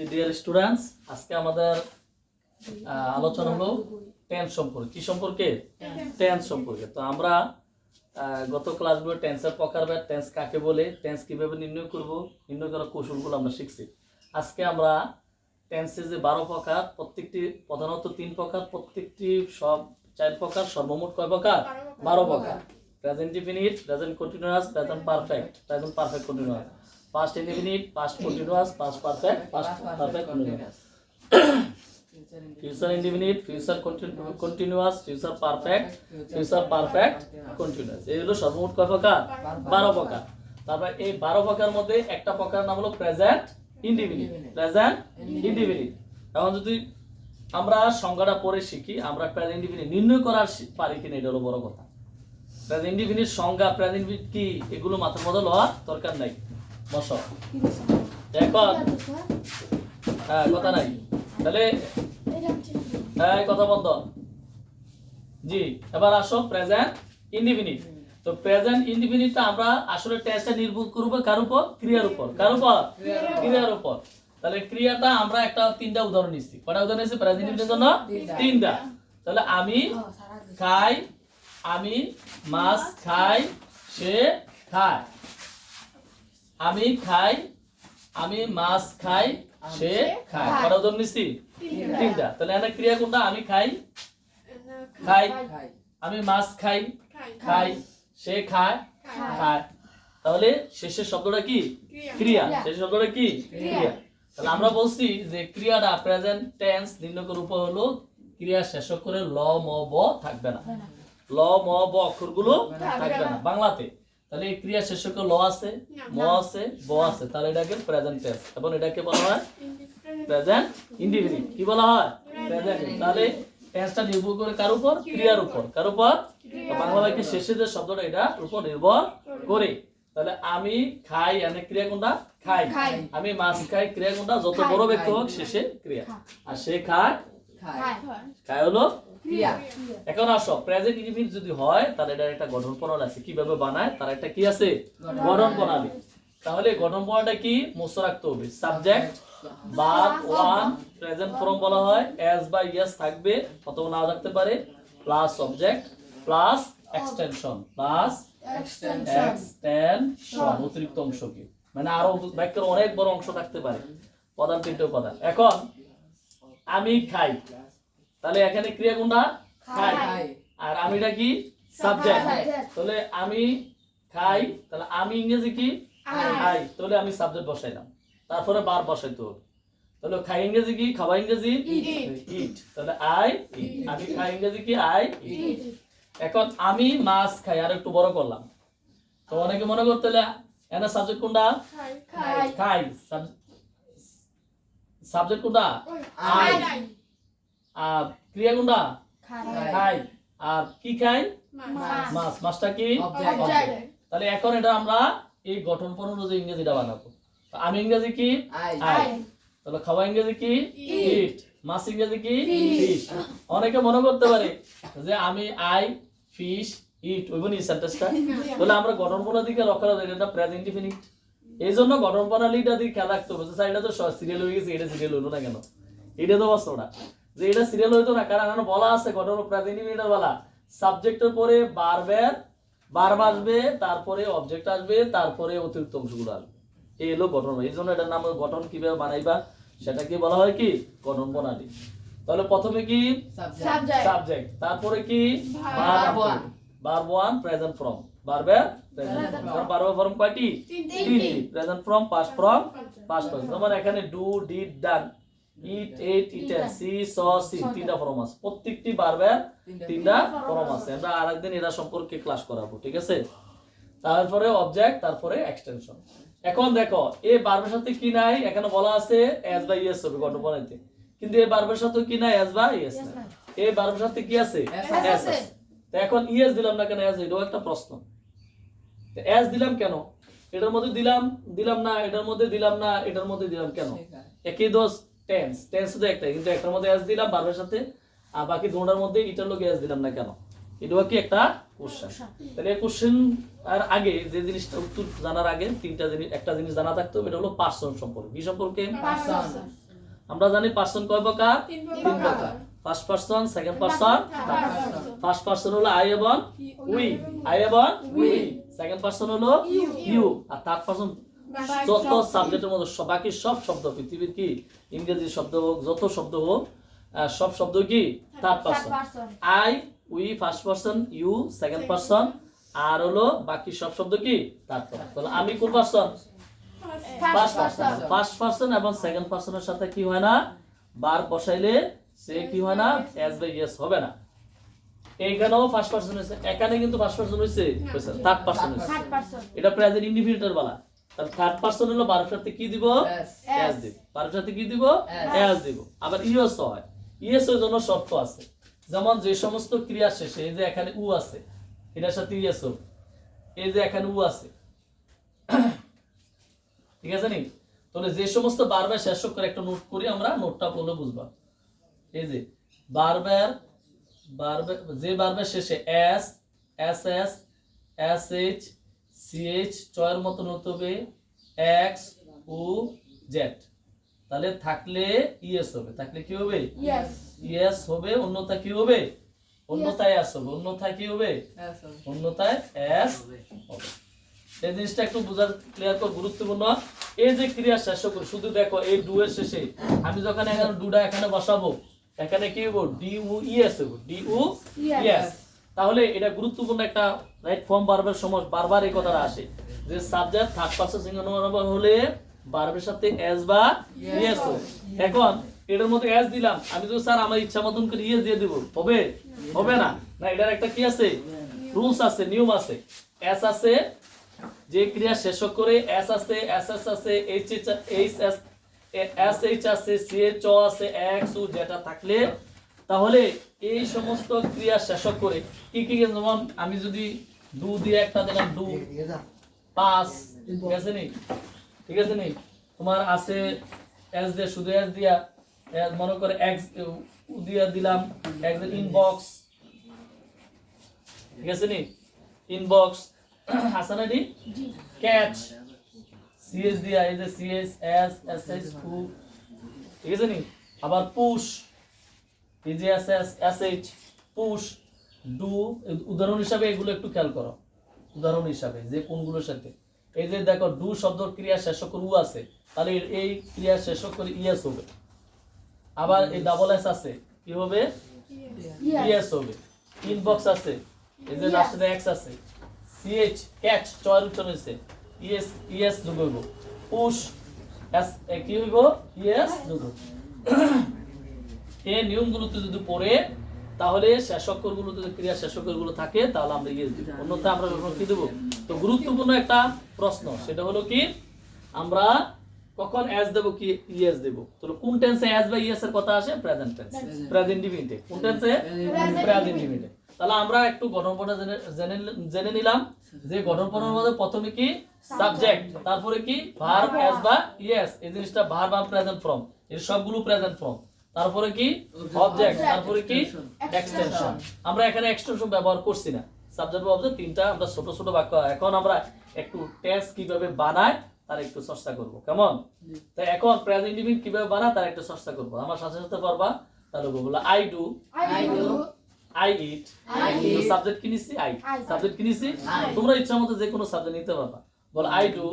যে dear students আজকে আমাদের আলোচনা হলো টেন্স সম্পর্কে। কি সম্পর্কে? টেন্স সম্পর্কে। তো আমরা গত ক্লাসগুলো টেন্সের প্রকারভেদ টেন্স কাকে বলে টেন্স কীভাবে নির্ণয় করব নির্ণয় করার কৌশলগুলো আমরা শিখছি। আজকে আমরা টেন্সের যে বারো প্রকার প্রত্যেকটি প্রধানত তিন প্রকার প্রত্যেকটি সব চার প্রকার সর্বমোট কয় প্রকার বারো প্রকার present infinite present continuous present perfect present perfect continuous past infinite past continuous past perfect past perfect continuous future indefinite future continuous future perfect future perfect continuous এই হলো সর্বমোট কয় প্রকার? বারো প্রকার। তারপর এই বারো প্রকার মধ্যে একটা প্রকার নাম হলো প্রেজেন্ট ইনডিফিনিট প্রেজেন্ট ইনডিফিনিট এখন যদি আমরা সংজ্ঞাটা পরে শিখি, আমরা প্রেজেন্ট ইনডিফিনিট নির্ণয় করার পারি কিনা এটা হলো বড় কথা। প্রেজেন্ট ইনডিফিনিট সংজ্ঞা প্রেজেন্ট কি? এগুলো মাথার মধ্যে লওয়া দরকার নাই। বস। এখন হ্যাঁ কথা নাই। তাহলে হ্যাঁ কথা বন্ধ। জি এবার আসো প্রেজেন্ট ইনডিফিনিট তো প্রেজেন্ট ইনডিফিনিটটা আমরা আসলে টেস্টটা নির্ভর করব কার উপর? ক্রিয়ার উপর। কার উপর? ক্রিয়ার উপর। তাহলে ক্রিয়াটা আমরা একটা তিনটা উদাহরণ নিচ্ছি। কটা উদাহরণ নিচ্ছি? প্রেজেন্ট ইনডিফিনিটের জন্য? তিনটা। তাহলে আমি খাই আমি মাছ খাই সে খায়। আমি খাই আমি মাছ খাই সে খায়। কটা উদাহরণ নিচ্ছি তিনটা। তাহলে এখানে ক্রিয়া কোনটা? আমি খাই খাই আমি মাছ খাই খাই। সে খায় খায়। তাহলে শেষের শব্দটা কি? ক্রিয়া। শেষের শব্দটা কি? ক্রিয়া। তাহলে আমরা বলছি যে ক্রিয়াটা প্রেজেন্ট টেন্স নির্ণয় উপর হলো ক্রিয়া শেষ করে ল ম ব থাকবে না। ল ম ব অক্ষরগুলো থাকবে না। বাংলাতে। তাহলে এই ক্রিয়া শেষ করে ল আছে ম আছে ব আছে। তাহলে এটাকে প্রেজেন্ট টেন্স এবং এটাকে বলা হয় প্রেজেন্ট ইনডিফিনিট কি বলা হয়? প্রেজেন্ট তাহলে টেন্সটা নির্ভর করে কার উপর? ক্রিয়ার উপর। কার উপর? তো বাংলা বাক্যের শেষে যে শব্দটা এটা উপর নির্ভর করে। তাহলে আমি খাই এনে ক্রিয়া কোনটা? খাই। আমি মাছ খাই ক্রিয়া কোনটা? যত। বড় ব্যক্তি হোক শেষে ক্রিয়া। আর সে খায়। খায় হলো এখন আসো প্রেজেন্ট ইনডিফিনিট যদি হয় তাহলে এটা একটা গঠন প্রণালী আছে। কীভাবে বানায় তার একটা কি আছে? গঠন প্রণালী। তাহলে গঠন প্রণালীটা কি? মুছে রাখতে হবে। Subject verb one present form বলা হয়। এস বা ইয়েস থাকবে অথবা নাও থাকতে পারে। Plus object plus extension plus extension অতিরিক্ত অংশকে মানে আরও বাক্যের অনেক বড় অংশ থাকতে পারে। প্রধান তিনটে উপাদান। এখন আমি খাই। তাহলে এখানে ক্রিয়া কোনটা খাই। আর আমিটা কি? সাবজেক্ট। তাহলে আমি খাই তাহলে আমি ইংরেজি কি? খাই। তাহলে আমি সাবজেক্ট বসাইলাম। তারপরে বার বসাইতে হবে। তাহলে খাই ইংরেজি কি? খাওয়া ইংরেজি? ইট। তাহলে আই আমি খাই ইংরেজি কি? আই এখন আমি মাছ খাই আর একটু বড় করলাম। তো অনেকে মনে করতে এনা সাবজেক্ট কোনটা? খাই। সাবজেক্ট কোনটা? আই। আর ক্রিয়া কোনটা? খাই। আর কি খাই? মাছ। মাছটা কি. তাহলে এখন এটা আমরা এই গঠন অনুযায়ী ইংরেজিটা বানাবো। আমি ইংরেজি কি? আই। তাহলে খাওয়া ইংরেজি কি? ইট। মাছ ইংরেজি কি? ফিশ। অনেকে মনে করতে পারে যে আমি আই ফিশ ইট ওই বনি সেন্টেন্সটা তাহলে আমরা গঠন প্রণালী দিকে রক্ষা রাখতে এটা প্রেজেন্ট ইনফিনিট এই জন্য গঠন প্রণালীটা দিকে খেয়াল রাখতে হবে স্যার এটা তো সিরিয়াল হয়ে গেছে এটা সিরিয়াল হলো না কেন? এটা তো বাস্তবটা যে এটা সিরিয়াল হইতো না কারণ এখানে বলা আছে গঠন প্রেজেন্ট ইনফিনিটের বলা সাবজেক্টের পরে বারবার বারবার আসবে তারপরে অবজেক্ট আসবে তারপরে অতিরিক্ত অংশগুলো আসবে। এই হলো গঠন। এই জন্য এটার নাম গঠন কীভাবে বানাইবা সেটাকে বলা হয় কি? গঠন প্রণালী। তাহলে প্রথমে কি? সাবজেক্ট তারপরে কি. ভার্ব ওয়ান প্রেজেন্ট ফর্ম ভার্বের ফর্ম ভার্ব ফর্ম কয়টি? তিনটি। Present form past form past form তোমার এখানে do did done eat ate eaten see saw seen তিনটা ফর্ম আছে প্রত্যেকটি ভার্বের তিনটা। ফর্ম আছে আমরা আরেকদিন এরা সম্পর্কে ক্লাস করাবো ঠিক আছে? তারপরে অবজেক্ট তারপরে এক্সটেনশন এখন দেখো এই ভার্বের সাথে কি নাই? এখানে বলা আছে এস বাই ইয়েস হবে গঠন বানাইতে কিন্তু এই ভার্বের সাথে কি নাই? এস বাই ইয়েস এই ভার্বের সাথে কি আছে? এস তো এখন ইয়েস দিলাম না কেন এস এটাও একটা প্রশ্ন। এস দিলাম কেন? এটার মধ্যে দিলাম দিলাম না এটার মধ্যে দিলাম না এটার মধ্যে দিলাম কেন? একই দোষ। টেন্স টেন্স তো একটাই কিন্তু একটার মধ্যে এস দিলাম ভার্বের সাথে আর বাকি দুটার মধ্যে এটার লোকে এস দিলাম না কেন? এটাও কি একটা কোশ্চেন তাহলে কোশ্চেন আর আগে যে জিনিসটা উত্তর জানার আগে তিনটা জিনিস একটা জিনিস জানা থাকতো এটা হলো পার্সন সম্পর্কে। কি সম্পর্কে? আমরা জানি পার্সন কয় প্রকার? তিন। প্রকার। First person second person first person হলো আই এবং উই আই এবং উই সেকেন্ড পার্সন হলো ইউ আর থার্ড পার্সন যত সাবজেক্টের মধ্যে বাকি সব শব্দ পৃথিবীর কি? ইংরেজি শব্দ হোক যত শব্দ হোক সব শব্দ কি? Third person I we first person you second person আর হলো বাকি সব শব্দ কি? থার্ড পার্সন তাহলে আমি কোন person first person first person এবং সেকেন্ড পার্সনের সাথে কি হয় না? বার বসাইলে সে কি হয় না? এস বাই ইয়েস হবে না। এইখানেও ফার্স্ট পার্সন হয়েছে। এখানে কিন্তু ফার্স্ট পার্সন হয়েছে। থার্ড পার্সন হয়েছে। এটা প্রেজেন্ট ইন্ডিভিজুয়াল বলা। থার্ড পার্সন হলো বারোর সাথে কি দিব? এস দিব। বারোর সাথে কি দিব? এস দিব। আবার হয় ইএস এর জন্য শর্ত আছে। যেমন যে সমস্ত ক্রিয়া শেষে এই যে এখানে উ আছে এটার সাথে ইএস হবে এই যে এখানে উ আছে। ঠিক আছে নি? তাহলে যে সমস্ত বারবার শেষ করে একটা নোট করি আমরা নোটটা বলে বুঝবা। এই যে বারবার বারবার যে বারবার শেষে S S S S H C H চয়ের মতন হতে হবে এক্স ও জেড তাহলে থাকলে ইএস হবে। থাকলে কি হবে? ইএস হবে অন্যতা কি হবে? অন্যতায় এস হবে। অন্যথায় কি হবে? অন্যতায় এস হবে। এই জিনিসটা একটু বোঝার ক্লিয়ার কর গুরুত্বপূর্ণ। এই যে ক্রিয়া শেষ করি শুধু দেখো এই ডু এর শেষে আমি যখন এখানে ডুটা এখানে বসাবো এখানে কি হব ডি ইউ ইএস হব ডি ইউ ইএস তাহলে এটা গুরুত্বপূর্ণ একটা রাইট ফর্ম বারবার সময় বারবার এই কথাটা আসে। যে subject third person single number হলে বারবার সাথে এস বা হবে এখন এটার মধ্যে এস দিলাম, আমি তো স্যার আমার ইচ্ছা মতন করে ইএস দিয়ে দিব। হবে? হবে না। না, এটার একটা কি আছে? রুলস আছে, নিয়ম আছে। এস আছে, যে ক্রিয়া শেষ করে এস আছে এস এস আছে H H S S H আছে সি এইচ আছে এক্স ও যেটা থাকলে তাহলে এই সমস্ত ক্রিয়া শেষ করে কি কি যেমন আমি যদি ডু দিয়ে একটা দিলাম ডু পাঁচ ঠিক আছে নি? ঠিক আছে নি? তোমার আছে এস দিয়ে শুধু এস দিয়া মনে করে এক্স দিয়া দিলাম এক্স ইনবক্স ঠিক আছে নি? ইনবক্স আছে না নি? ক্যাচ সিএস দিয়া এই যে সিএস এস এস এস কু ঠিক আছে নি? আবার পুশ এই যে S S S H push do উদাহরণ হিসাবে এগুলো একটু খেয়াল করো। উদাহরণ হিসাবে যে কোনগুলোর সাথে। এই যে দেখো ডু শব্দ ক্রিয়া শেষ করে উ আছে তাহলে এই ক্রিয়া শেষ করে ইএস হবে। আবার এই ডাবল এস আছে কি হবে? ইএস হবে। ইনবক্স আছে এই যে লাস্টে এক্স আছে। সিএইচ ক্যাচ চয়ের উচ্চারণ হয়েছে। ইএস ইএস যোগ হইব। পুশ এস কি হইব? ইএস যোগ হইব। এই নিয়মগুলোতে যদি পড়ে তাহলে শেষকরগুলো যদি ক্রিয়া শেষকরগুলো থাকে তাহলে আমরা ইয়েস দিব। অন্যথায় আমরা কখনো কি দেবো? তো গুরুত্বপূর্ণ একটা প্রশ্ন সেটা হলো কি আমরা কখন এস দেব কি ইএস দেব? তো কোন টেন্সে এস বা ইএস এর কথা আসে? প্রেজেন্ট টেন্স প্রেজেন্ট ডিভিনিটে কোন টেন্সে প্রেজেন্ট ডিভিনিটে তাহলে আমরা একটু গঠন পড়া জেনে নিলাম যে গঠন পড়ার মধ্যে প্রথমে কি? সাবজেক্ট তারপরে কি? ভার্ব এস বা ইএস এই জিনিসটা ভার্ব আর প্রেজেন্ট ফর্ম এর সবগুলো প্রেজেন্ট ফর্ম তারপরে কি? অবজেক্ট তারপরে কি? এক্সটেনশন আমরা এখানে এক্সটেনশন ব্যবহার করছি না। সাবজেক্ট বা অবজেক্ট তিনটা আমরা ছোট ছোট বাক্য। এখন আমরা একটু টেন্স কীভাবে বানায় তার একটু চর্চা করব। কেমন? তো এখন প্রেজেন্ট ডিভিন কীভাবে বানায় তার একটু চর্চা করব। আমার সাথে সাথে পারবা? তাহলে বলব I do I do I eat subject কিনেছি আই সাবজেক্ট কিনেছি. তোমরা ইচ্ছা মতো যে কোনো সাবজেক্ট নিতে পারবা। বল I do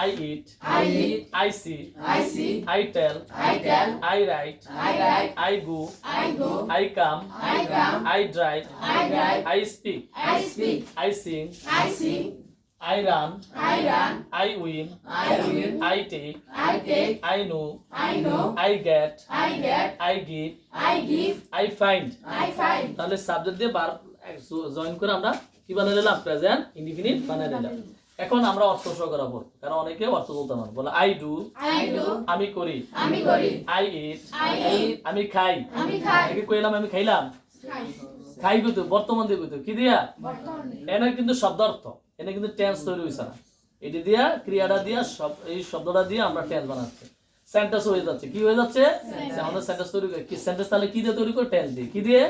I eat I eat. I see I see. I tell I tell. I write I write. I go I go. I come I come. I drive I drive. I speak I speak. I sing I sing. I run I run. I win I win. I take I take. I know I know. I get I get. I give I give. I find I find. তাহলে subject দিয়ে বার join করে আমরা কি বানিয়ে নিলাম present indefinite বানিয়ে নিলাম এখন আমরা অর্থ সহ করাবো কারণ অনেকে অর্থ বলতে পারে বলে আই ডু I do. আমি করি আমি করি। I eat I eat. আমি খাই আমি খাই। আগে কইলাম আমি খাইলাম খাই। কইতো বর্তমান দিয়ে কইতো কি দিয়া বর্তমানে। এনে কিন্তু শব্দ অর্থ এনে কিন্তু টেন্স তৈরি হইছে না এটি দিয়া ক্রিয়াটা দিয়া সব এই শব্দটা দিয়ে আমরা টেন্স বানাচ্ছি সেন্টেন্স হয়ে যাচ্ছে কি হয়ে যাচ্ছে আমাদের সেন্টেন্স তৈরি কি সেন্টেন্স তাহলে কি দিয়ে তৈরি করে টেন্স দিয়ে কি দিয়ে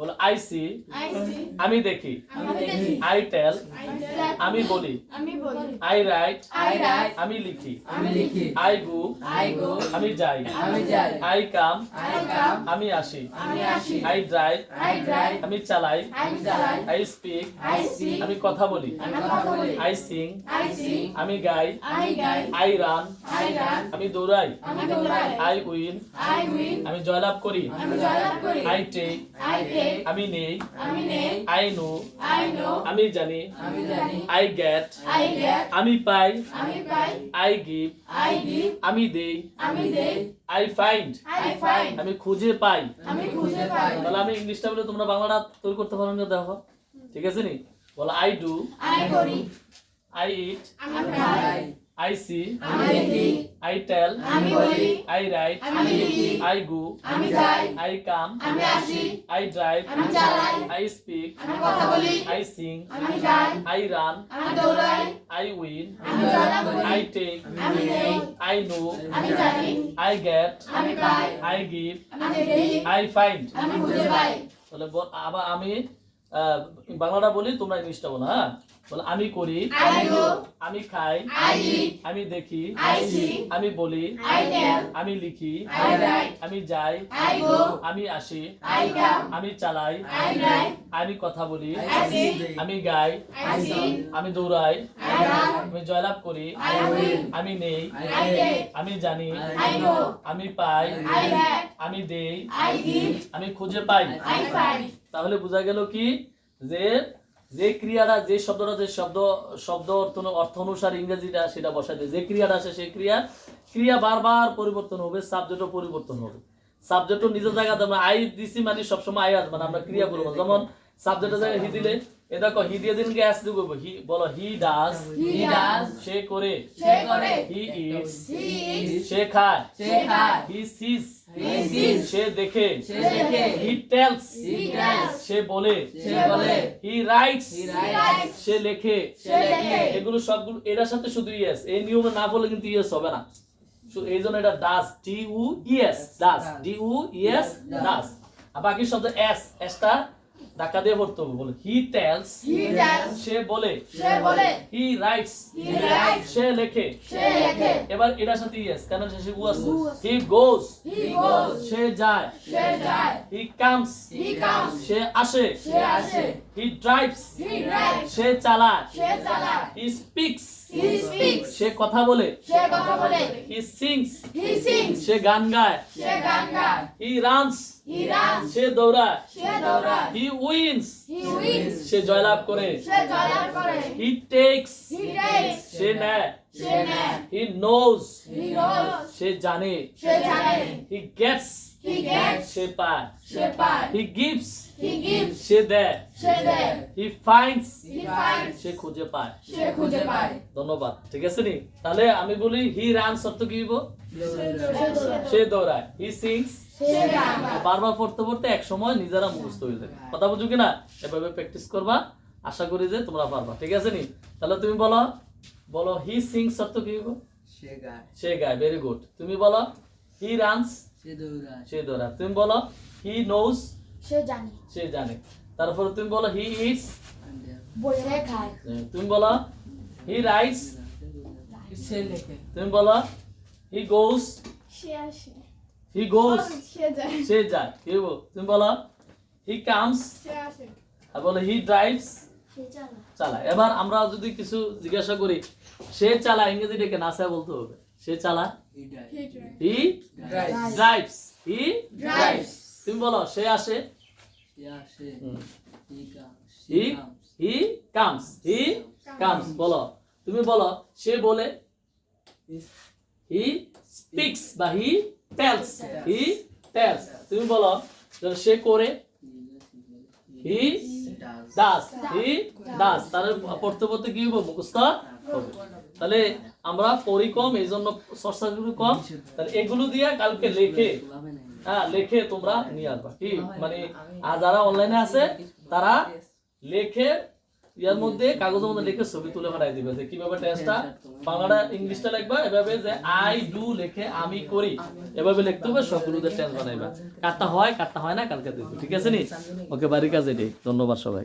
বলো আই সি আমি দেখি। আই টেল আমি বলি। আই রাইট আমি লিখি। I go. আমি যাই। আই কাম আমি আসি। আই ড্রাইভ আমি চালাই। আই স্পিক আমি কথা বলি। আই সিং আমি গাই। আই রান আমি দৌড়াই। আই উইন আমি জয়লাভ করি। I take. আমি নেই আমি নেই। I know I know. আমি জানি আমি জানি আই গেট I get. আমি পাই আমি পাই। I give I give. আমি দেই আমি দেই। I find I find. আমি খুঁজে পাই আমি খুঁজে পাই। তাহলে আমি ইংলিশটা বলে তোমরা বাংলাটা তৈরি করতে পারো না দেখো ঠিক আছে নি বলো আই ডু I করি। আই ইট আমি খাই। আই সি আমি দেখি। আই টেল আমি বলি। আই রাইট আমি লিখি। আই গো আমি যাই। আই কাম আমি আসি। আই ড্রাইভ আমি চালাই। আই স্পিক আমি কথা বলি। আই সিং আমি গাই। আই রান আমি দৌড়াই। আই উইন আমি জয়লাভ করি। আই টেক আমি নেই। আই নো আমি জানি। আই গেট আমি পাই। আই গিভ আমি দেখি। আই ফাইন্ড আমি খুঁজে পাই। তাহলে আবার আমি বাংলাটা বলি তোমরা ইংলিশটা বলো হ্যাঁ? বলো আমি করি আমি খাই আমি দেখি আমি বলি আমি লিখি আমি যাই আমি আসি আমি চালাই আমি কথা বলি আমি গাই আমি দৌড়াই আমি জয়লাভ করি আমি নেই আমি জানি আমি পাই আমি দেই আমি খুঁজে পাই. তাহলে বোঝা গেল কি? যে যে ক্রিয়াটা, যে শব্দটা যে শব্দ শব্দ অর্থ অর্থ অনুসারে ইংরেজিটা সেটা দেয় যে ক্রিয়াটা আছে সেই ক্রিয়া ক্রিয়া বারবার পরিবর্তন হবে সাবজেক্টও পরিবর্তন হবে। সাবজেক্টও নিজের জায়গাতে আমরা আই দিছি মানে সবসময় আই আসবে মানে আমরা ক্রিয়া করব। যেমন সাবজেক্টের জায়গায় হি দিলে এ দেখো হি দিয়ে দিনকে অ্যাস দিব হি বলো হি ডাস He does. সে করে সে করে। He eats He eats. সে খায় সে খায় হি সিজ He sees. সে দেখে সে দেখে হি টেলস He tells. সে বলে সে বলে হি রাইটস He writes. সে লেখে সে লেখে। এগুলো সবগুলো এটার সাথে শুধু ইয়েস এই নিয়মে না বলে কিন্তু ইয়েস হবে না এই জন্য এটা does D U E S does D U E S does আর বাকি শব্দ এস এসটা ধাক্কা দিয়ে পড়তে হবে বলে হি টেলস He tells. সে বলে সে বলে। He writes He writes. সে লেখে সে লেখে। এবার এটার সাথে ইয়েস কারণ শেষে উ আছে হি গোস He goes. সে যায় সে যায়। He comes He comes. সে আসে সে আসে। He drives He drives. সে চালায় সে চালায়। He speaks He speaks. সে কথা বলে সে কথা বলে। হি সিংস. সে গান গায় সে গান গায়। He runs He runs. সে দৌড়ায় সে দৌড়ায়। He wins He wins. সে জয়লাভ করে সে জয়লাভ করে। He takes He takes. সে নেয় সে নেয়। He knows. সে জানে সে জানে। He gets He gets. সে পায় সে পায়। He gives He gives. সে দেয় সে দেয়। He finds He finds. সে খুঁজে পায়. সে খুঁজে পায়। ধন্যবাদ। ঠিক আছে নি? তাহলে আমি বলি হি রানস অর্থ কি হইব? সে দৌড়ায়। হি সিংস সে গান গায়। বারবার পড়তে পড়তে এক সময় নিজেরা মুখস্থ হয়ে যাবে কথা বুঝো কিনা? এভাবে প্র্যাকটিস করবা। আশা করি যে তোমরা পারবা। ঠিক আছে নি? তাহলে তুমি বলো। বলো হি সিংস অর্থ কি হইব? সে গায়। সে গায়। ভেরি গুড তুমি বলো। হি রানস সে দৌড়ায় সে দৌড়ায় তুমি বলো হি নোজ সে জানে। সে জানে তারপরে তুমি বলো হি ইটস সে খায়। তুমি বলো হি রাইটস সে লেখে তুমি বলো হি গোস সে আসে। হি গোস সে যায়। সে যায় কি তুমি বলো হি কামস সে আসে। আর বলো হি ড্রাইভস সে চালায়। চালায় এবার আমরা যদি কিছু জিজ্ঞাসা করি সে চালায় ইংরেজি ডেকে নাসা বলতে হবে সে চালায় হি ডাই হি ড্রাইভস তুমি বলো সে আসে? সে আসে হুম। হি হি হি কামস হি কামস বলো। তুমি বলো সে বলে? হি স্পিক্স বা হি টেলস হি টেলস তুমি বলো সে করে? হি দাস হি দাস তার পড়তে পড়তে কি হইব? মুখস্থ হবে। তাহলে আমরা পড়ি কম এই জন্য চর্চাগুলো কম। তাহলে এগুলো দিয়ে কালকে লেখে হ্যাঁ লেখে তোমরা নিয়ে আসবা। কি? মানে আর যারা অনলাইনে আছে, তারা লেখে, ইয়ার মধ্যে কাগজের মধ্যে লিখে ছবি তুলে পাঠাই দিবে যে কীভাবে টেস্টটা বাংলাটা, ইংলিশটা লিখবা, এভাবে যে আই ডু লিখে, আমি করি, এভাবে লিখতে হবে, সবগুলোতে টেস্ট বানাইবা। কাটটা হয় কাটটা হয় না, কালকে দেখব। ঠিক আছে নি? ওকে, বাড়ির কাজ ধন্যবাদ সবাই।